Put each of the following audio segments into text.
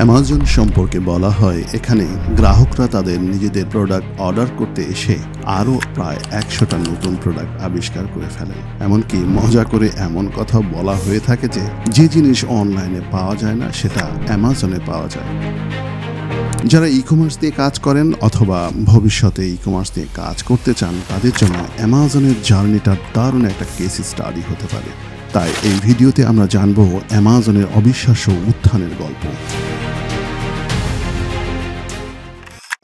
Amazon সম্পর্কে বলা হয়, এখানে গ্রাহকরা তাদের নিজেদের প্রোডাক্ট অর্ডার করতে এসে আরও প্রায় একশোটা নতুন প্রোডাক্ট আবিষ্কার করে ফেলেন। এমনকি মজা করে এমন কথা বলা হয়ে থাকে যে যে জিনিস অনলাইনে পাওয়া যায় না, সেটা অ্যামাজনে পাওয়া যায়। যারা ই কমার্স দিয়ে কাজ করেন অথবা ভবিষ্যতে ই কমার্স দিয়ে কাজ করতে চান, তাদের জন্য অ্যামাজনের জার্নিটা দারুণ একটা কেস স্টাডি হতে পারে। তাই এই ভিডিওতে আমরা জানব অ্যামাজনের অবিশ্বাস্য উত্থানের গল্প।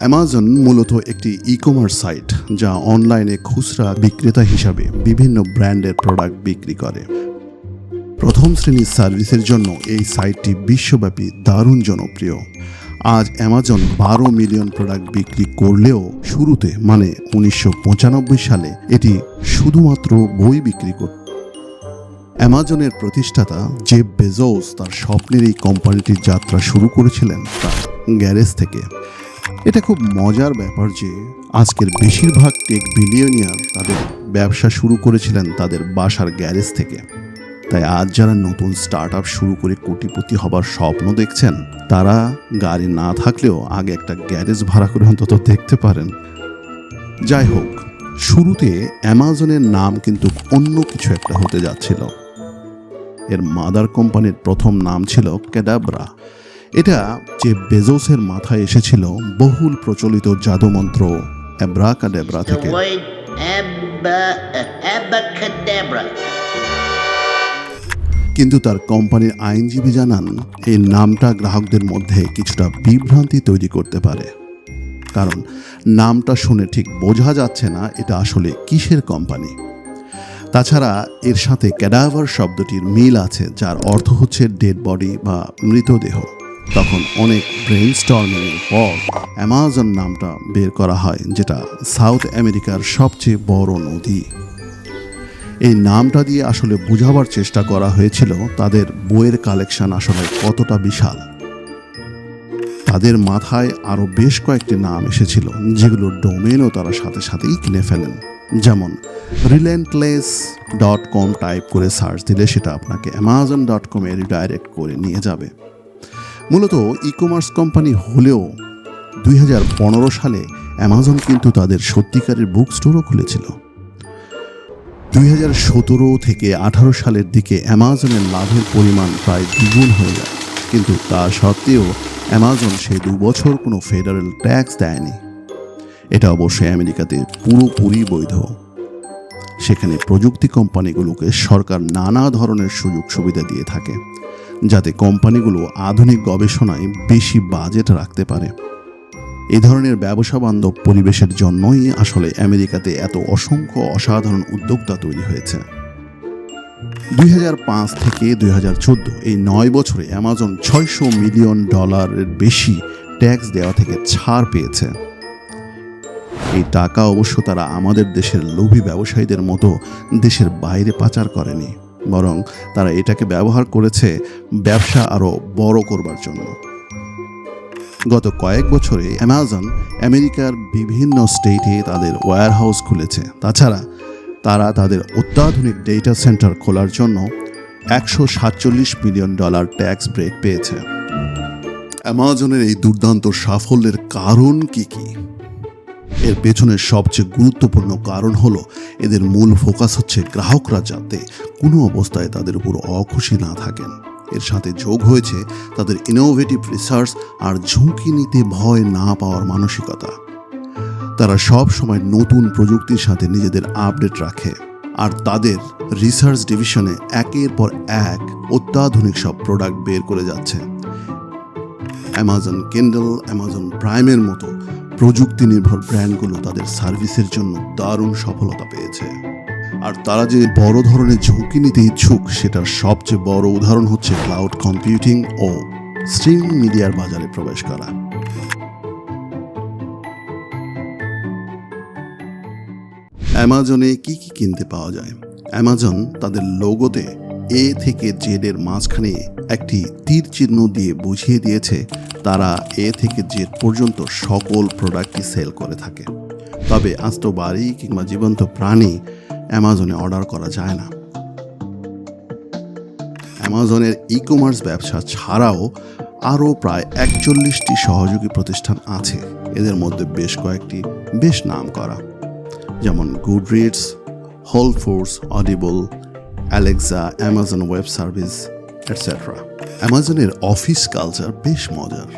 অ্যামাজন মূলত একটি ই কমার্স সাইট যা অনলাইনে খুচরা বিক্রেতা হিসাবে বিভিন্ন ব্র্যান্ডের প্রোডাক্ট বিক্রি করে। প্রথম শ্রেণির সার্ভিসের জন্য এই সাইটটি বিশ্বব্যাপী দারুণ জনপ্রিয়। আজ অ্যামাজন বারো মিলিয়ন প্রোডাক্ট বিক্রি করলেও শুরুতে মানে উনিশশো পঁচানব্বই সালে, এটি শুধুমাত্র বই বিক্রি করত অ্যামাজনের প্রতিষ্ঠাতা জেব বেজোস তার স্বপ্নের এই কোম্পানিটির যাত্রা শুরু করেছিলেন তার গ্যারেজ থেকে। এটা খুব মজার ব্যাপার যে আজকের বেশিরভাগ টেক বিলিয়নিয়ার তাদের ব্যবসা শুরু করেছিলেন তাদের বাসার গ্যারেজ থেকে। তাই আজ যারা নতুন স্টার্ট আপ শুরু করে কোটিপতি হবার স্বপ্ন দেখছেন, তারা গাড়ি না থাকলেও আগে একটা গ্যারেজ ভাড়া করে অন্তত দেখতে পারেন। যাই হোক, শুরুতে অ্যামাজনের নাম কিন্তু অন্য কিছু একটা হতে যাচ্ছিল। এর মাদার কোম্পানির প্রথম নাম ছিল ক্যাডাব্রা এটা যে বেজোসের মাথায় এসেছিল বহুল প্রচলিত জাদুমন্ত্র অ্যাব্রাকাডেব্রা থেকে। কিন্তু তার কোম্পানির আইনজীবী জানান এই নামটা গ্রাহকদের মধ্যে কিছুটা বিভ্রান্তি তৈরি করতে পারে। কারণ নামটা শুনে ঠিক বোঝা যাচ্ছে না এটা আসলে কিসের কোম্পানি। তাছাড়া এর সাথে ক্যাডাভার শব্দটির মিল আছে যার অর্থ হচ্ছে ডেড বডি বা মৃতদেহ। তখন অনেক ব্রেন স্টর্মিংয়ের পর অ্যামাজন নামটা বের করা হয়, যেটা সাউথ আমেরিকার সবচেয়ে বড় নদী। এই নামটা দিয়ে আসলে বোঝাবার চেষ্টা করা হয়েছিল তাদের বইয়ের কালেকশন আসলে কতটা বিশাল। তাদের মাথায় আরও বেশ কয়েকটি নাম এসেছিল যেগুলোর ডোমেনও তারা সাথে সাথেই কিনে ফেলেন। যেমন রিলেন্টলেস ডট কম টাইপ করে সার্চ দিলে সেটা আপনাকে অ্যামাজন ডট কমে রিডাইরেক্ট করে নিয়ে যাবে। মূলত ই কমার্স কোম্পানি হলেও দুই হাজার পনেরো সালে অ্যামাজন কিন্তু তাদের সত্যিকারের বুক স্টোরও খুলেছিল। দুই হাজার সতেরো থেকে আঠারো সালের দিকে অ্যামাজনের লাভের পরিমাণ প্রায় দ্বিগুণ হয়ে যায়। কিন্তু তা সত্ত্বেও অ্যামাজন সেই দু বছর কোনো ফেডারেল ট্যাক্স দেয়নি। এটা অবশ্যই আমেরিকাতে পুরোপুরি বৈধ। সেখানে প্রযুক্তি কোম্পানিগুলোকে সরকার নানা ধরনের সুযোগ সুবিধা দিয়ে থাকে। যাতে কোম্পানিগুলো আধুনিক গবেষণায় বেশি বাজেট রাখতে পারে। এ ধরনের ব্যবসা বান্ধব পরিবেশের জন্যই আসলে আমেরিকাতে এত অসংখ্য অসাধারণ উদ্যোক্তা তৈরি হয়েছে। দুই হাজার পাঁচ থেকে দুই হাজার চোদ্দ এই নয় বছরে অ্যামাজন ছয়শো মিলিয়ন ডলারের বেশি ট্যাক্স দেওয়া থেকে ছাড় পেয়েছে। এই টাকা অবশ্য তারা আমাদের দেশের লোভী ব্যবসায়ীদের মতো দেশের বাইরে পাচার করেনি। বরং তারা এটাকে ব্যবহার করেছে ব্যবসা আরও বড় করবার জন্য। গত কয়েক বছরে অ্যামাজন আমেরিকার বিভিন্ন স্টেটে তাদের ওয়্যার হাউস খুলেছে। তাছাড়া তারা তাদের অত্যাধুনিক ডেটা সেন্টার খোলার জন্য একশো সাতচল্লিশ মিলিয়ন ডলার ট্যাক্স ব্রেক পেয়েছে। অ্যামাজনের এই দুর্দান্ত সাফল্যের কারণ কি কি? এর পেছনের সবচেয়ে গুরুত্বপূর্ণ কারণ হলো, এদের মূল ফোকাস হচ্ছে গ্রাহকরা যাতে কোনো অবস্থায় তাদের উপর অখুশি না থাকেন। এর সাথে যোগ হয়েছে তাদের ইনোভেটিভ রিসার্চ আর ঝুঁকি নিতে ভয় না পাওয়ার মানসিকতা। তারা সব সময় নতুন প্রযুক্তির সাথে নিজেদের আপডেট রাখে আর তাদের রিসার্চ ডিভিশনে একের পর এক অত্যাধুনিক সব প্রোডাক্ট বের করে যাচ্ছে। অ্যামাজন কেন্ডেল অ্যামাজন প্রাইমের মতো প্রযুক্তি নির্ভর ব্র্যান্ডগুলো তাদের সার্ভিসের জন্য দারুণ সফলতা পেয়েছে। আর তারা যে বড় ধরনের ঝুঁকি নিতে ইচ্ছুক, সেটার সবচেয়ে বড় উদাহরণ হচ্ছে ক্লাউড কম্পিউটিং ও স্ট্রিমিং মিডিয়ার বাজারে প্রবেশ করা। অ্যামাজনে কি কি কিনতে পাওয়া যায়? অ্যামাজন তাদের লোগোতে এ থেকে জেডের মাঝখানে একটি তীর চিহ্ন দিয়ে বুঝিয়ে দিয়েছে তারা এ থেকে জেড পর্যন্ত সকল প্রোডাক্টই সেল করে থাকে। তবে আস্ত বাড়ি কিংবা জীবন্ত প্রাণী অ্যামাজনে অর্ডার করা যায় না। অ্যামাজনের ই কমার্স ব্যবসা ছাড়াও আরও প্রায় একচল্লিশটি সহযোগী প্রতিষ্ঠান আছে। এদের মধ্যে বেশ কয়েকটি বেশ নাম করা যেমন Goodreads Whole Foods Audible Alexa Amazon web service etcetera অ্যামাজনের অফিস কালচার বেশ মজার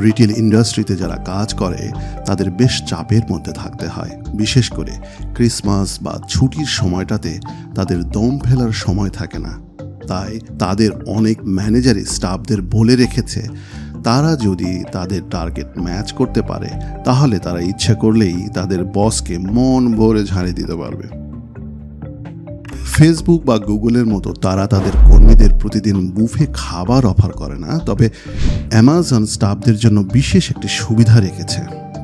রিটেল ইন্ডাস্ট্রিতে যারা কাজ করে, তাদের বেশ চাপের মধ্যে থাকতে হয়। বিশেষ করে ক্রিসমাস বা ছুটির সময়টাতে তাদের দম ফেলার সময় থাকে না। তাই তাদের অনেক ম্যানেজারই স্টাফদের বলে রেখেছে, তারা যদি তাদের টার্গেট ম্যাচ করতে পারে, তাহলে তারা ইচ্ছে করলেই তাদের বসকে মন ভরে ঝাড়ে দিতে পারবে। ফেসবুক বা গুগলের মতো তারা তাদের কর্মীদের প্রতিদিন বুফে খাবার অফার করে না, তবে অ্যামাজন স্টাফদের জন্য বিশেষ একটি সুবিধা রেখেছে।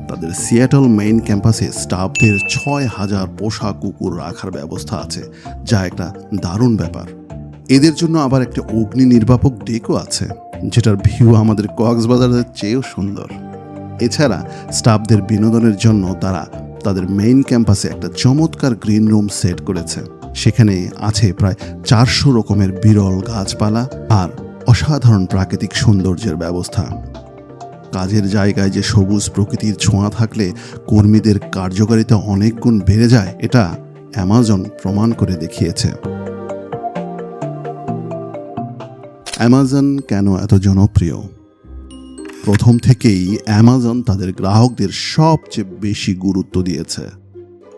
তাদের সিয়াটল মেইন ক্যাম্পাসে স্টাফদের ছয় হাজার পোষা কুকুর রাখার ব্যবস্থা আছে, যা একটা দারুণ ব্যাপার। এদের জন্য আবার একটা অগ্নি নির্বাপক ডেকও আছে, যেটার ভিউ আমাদের কক্সবাজারের চেয়েও সুন্দর। এছাড়া স্টাফদের বিনোদনের জন্য তারা তাদের মেইন ক্যাম্পাসে একটা চমৎকার গ্রিন রুম সেট করেছে। সেখানে আছে প্রায় চারশো রকমের বিরল গাছপালা আর অসাধারণ প্রাকৃতিক সৌন্দর্যের ব্যবস্থা। কাজের জায়গায় যে সবুজ প্রকৃতির ছোঁয়া থাকলে কর্মীদের কার্যকারিতা অনেক গুণ বেড়ে যায়, এটা অ্যামাজন প্রমাণ করে দেখিয়েছে। অ্যামাজন কেন এত জনপ্রিয়? প্রথম থেকেই অ্যামাজন তাদের গ্রাহকদের সবচেয়ে বেশি গুরুত্ব দিয়েছে।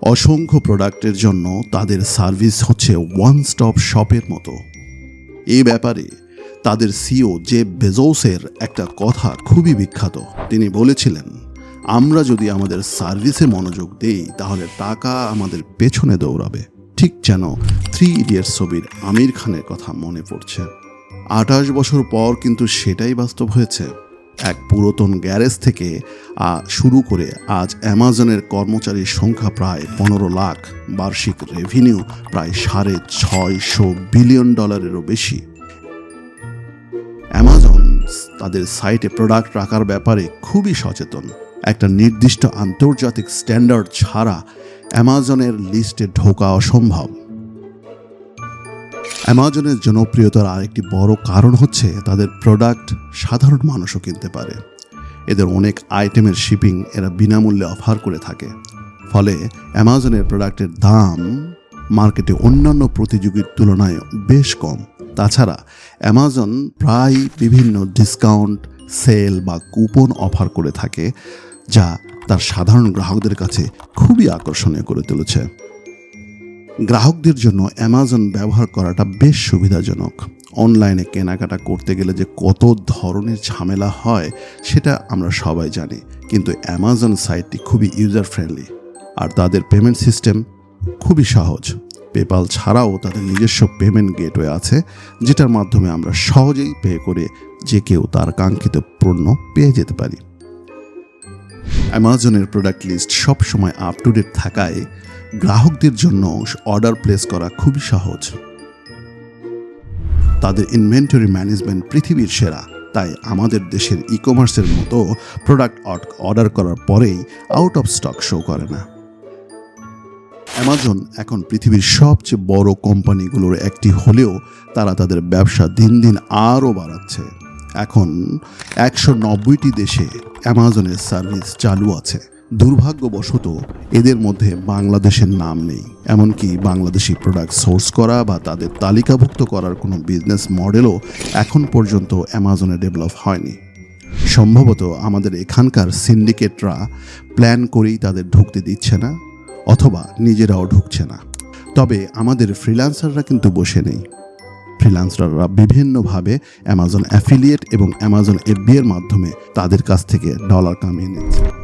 অসংখ্য প্রোডাক্টের জন্য তাদের সার্ভিস হচ্ছে ওয়ান স্টপ শপের মতো। এই ব্যাপারে তাদের সিও জে বেজোসের একটা কথা খুবই বিখ্যাত। তিনি বলেছিলেন, আমরা যদি আমাদের সার্ভিসে মনোযোগ দেই, তাহলে টাকা আমাদের পেছনে দৌড়াবে। ঠিক যেন থ্রি ইডিয়টস ছবির আমির খানের কথা মনে পড়ছে। আঠাশ বছর পর কিন্তু সেটাই বাস্তব হয়েছে। এক পুরাতন গ্যারেজ থেকে শুরু করে আজ অ্যামাজনের কর্মচারীর সংখ্যা প্রায় পনেরো লাখ, বার্ষিক রেভিনিউ প্রায় সাড়ে ছয়শো বিলিয়ন ডলারেরও বেশি। অ্যামাজন তাদের সাইটে প্রোডাক্ট রাখার ব্যাপারে খুবই সচেতন। একটা নির্দিষ্ট আন্তর্জাতিক স্ট্যান্ডার্ড ছাড়া অ্যামাজনের লিস্টে ঢোকা অসম্ভব। অ্যামাজনের জনপ্রিয়তার আরেকটি বড় কারণ হচ্ছে তাদের প্রোডাক্ট সাধারণ মানুষও কিনতে পারে। এদের অনেক আইটেমের শিপিং এরা বিনামূল্যে অফার করে থাকে। ফলে অ্যামাজনের প্রোডাক্টের দাম মার্কেটে অন্যান্য প্রতিযোগীর তুলনায় বেশ কম। তাছাড়া অ্যামাজন প্রায় বিভিন্ন ডিসকাউন্ট, সেল বা কুপন অফার করে থাকে, যা তার সাধারণ গ্রাহকদের কাছে খুবই আকর্ষণীয় করে তুলেছে। গ্রাহকদের জন্য অ্যামাজন ব্যবহার করাটা বেশ সুবিধাজনক। অনলাইনে কেনাকাটা করতে গেলে যে কত ধরনের ঝামেলা হয়, সেটা আমরা সবাই জানি। কিন্তু অ্যামাজন সাইটটি খুবই ইউজার ফ্রেন্ডলি আর তাদের পেমেন্ট সিস্টেম খুবই সহজ। পেপাল ছাড়াও তাদের নিজস্ব পেমেন্ট গেটওয়ে আছে, যেটার মাধ্যমে আমরা সহজেই পে করে যে কেউ তার কাঙ্ক্ষিত পণ্য পেয়ে যেতে পারি। অ্যামাজনের প্রোডাক্ট লিস্ট সবসময় আপ টু ডেট থাকায় গ্রাহকদের জন্য অর্ডার প্লেস করা খুবই সহজ। তাদের ইনভেন্টরি ম্যানেজমেন্ট পৃথিবীর সেরা। তাই আমাদের দেশের ই কমার্সের মতো প্রোডাক্ট অর্ডার করার পরেই আউট অফ স্টক শো করে না। অ্যামাজন এখন পৃথিবীর সবচেয়ে বড় কোম্পানিগুলোর একটি হলেও তারা তাদের ব্যবসা দিন দিন আরও বাড়াচ্ছে। এখন একশো নব্বইটি দেশে অ্যামাজনের সার্ভিস চালু আছে। দুর্ভাগ্যবশত এদের মধ্যে বাংলাদেশের নাম নেই। এমনকি বাংলাদেশি প্রোডাক্ট সোর্স করা বা তাদের তালিকাভুক্ত করার কোনো বিজনেস মডেলও এখন পর্যন্ত অ্যামাজনে ডেভেলপ হয়নি। সম্ভবত আমাদের এখানকার সিন্ডিকেটরা প্ল্যান করেই তাদের ঢুকতে দিচ্ছে না, অথবা নিজেরাও ঢুকছে না। তবে আমাদের ফ্রিল্যান্সাররা কিন্তু বসে নেই। ফ্রিল্যান্সাররা বিভিন্নভাবে অ্যামাজন অ্যাফিলিয়েট এবং অ্যামাজন এফবি এর মাধ্যমে তাদের কাছ থেকে ডলার কামিয়ে নিচ্ছে।